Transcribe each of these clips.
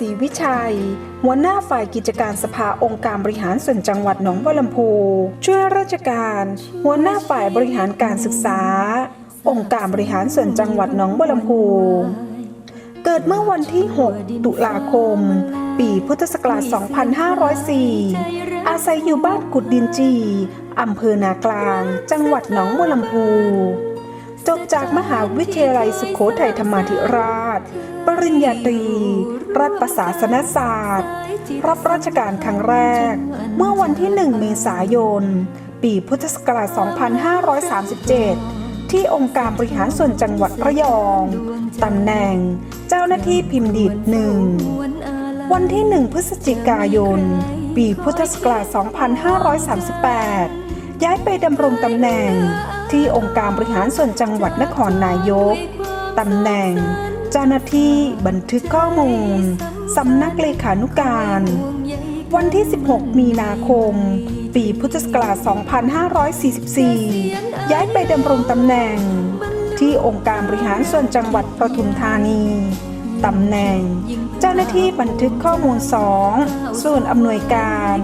ศรีวิชัย หัวหน้าฝ่ายกิจการสภาองค์การบริหารส่วนจังหวัดหนองบัวลำพูช่วยราชการ หัวหน้าฝ่ายบริหารการศึกษา องค์การบริหารส่วนจังหวัดหนองบัวลำพูเกิดเมื่อวันที่ 6 ตุลาคม ปีพุทธศักราช 2504 อาศัยอยู่บ้านกุดดินจี อำเภอนากลาง จังหวัดหนองบัวลำพู จบจากมหาวิทยาลัยสุโขทัยธรรมาธิราช ปริญญาตรี รัฐประศาสนศาสตร์ รับราชการครั้งแรก เมื่อวันที่ 1 เมษายน ปีพุทธศักราช 2537 ที่องค์การบริหารส่วนจังหวัดระยอง ตำแหน่งเจ้าหน้าที่พิมพ์ดีดหนึ่ง วันที่ 1 พฤศจิกายน ปีพุทธศักราช 2538 ย้ายไปดำรงตำแหน่ง ที่องค์การบริหารส่วนจังหวัดนครนายกตำแหน่ง เจ้าหน้าที่บันทึกข้อมูลสำนักเลขานุการ วันที่ 16 มีนาคม ปีพุทธศักราช 2544 ย้ายไปดำรงตำแหน่ง ที่องค์การบริหารส่วนจังหวัดปทุมธานีตำแหน่ง เจ้าหน้าที่บันทึกข้อมูล 2 ส่วนอำนวยการ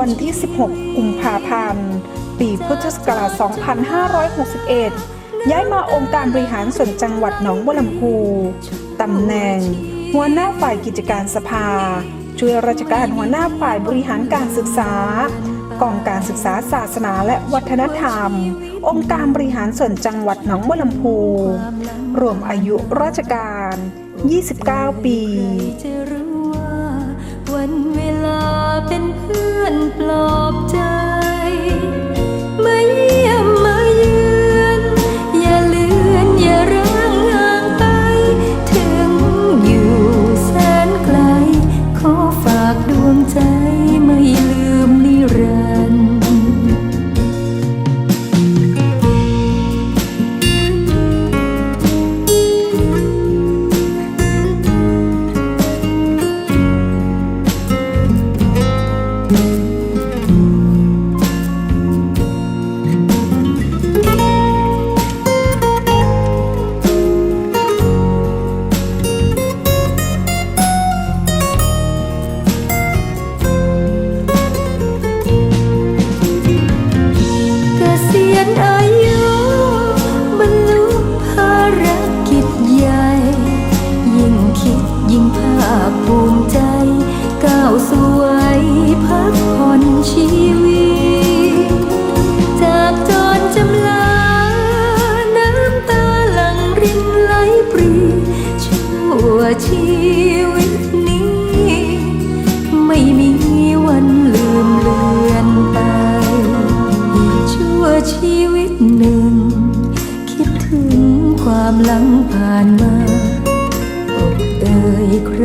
วันที่ 16 กุมภาพันธ์ ปีพุทธศักราช 2561 ย้ายมาองค์การบริหารส่วนจังหวัดหนองบัวลำพู ตำแหน่ง หัวหน้าฝ่ายกิจการสภา ช่วยราชการหัวหน้าฝ่ายบริหารการศึกษากองการศึกษาศาสนาและวัฒนธรรม องค์การบริหารส่วนจังหวัดหนองบัวลำพู รวมอายุราชการ 29 ปี ยใคร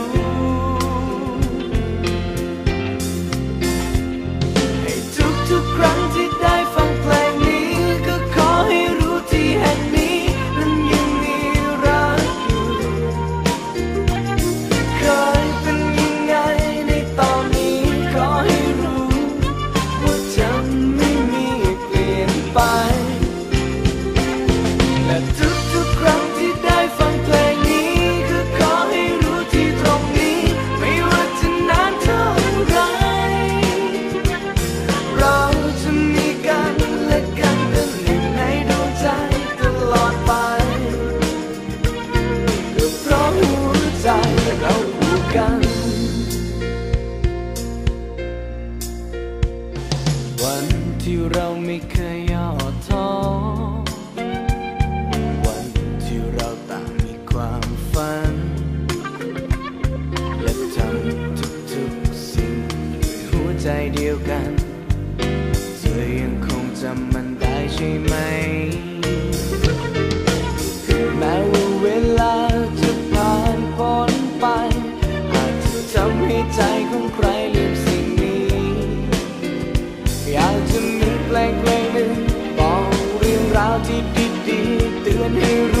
ต่างมีความฝัน และทำทุกๆสิ่งด้วยหัวใจเดียวกันเธอยังคงจำมันได้ใช่ไหม แม้ว่าเวลาจะผ่านพ้นไปอาจจะทำให้ใจของใครลืมสิ่งนี้ อยากจะมีเพลงเพลงหนึ่งบอกเรื่องราวที่ดีๆเตือนให้รู้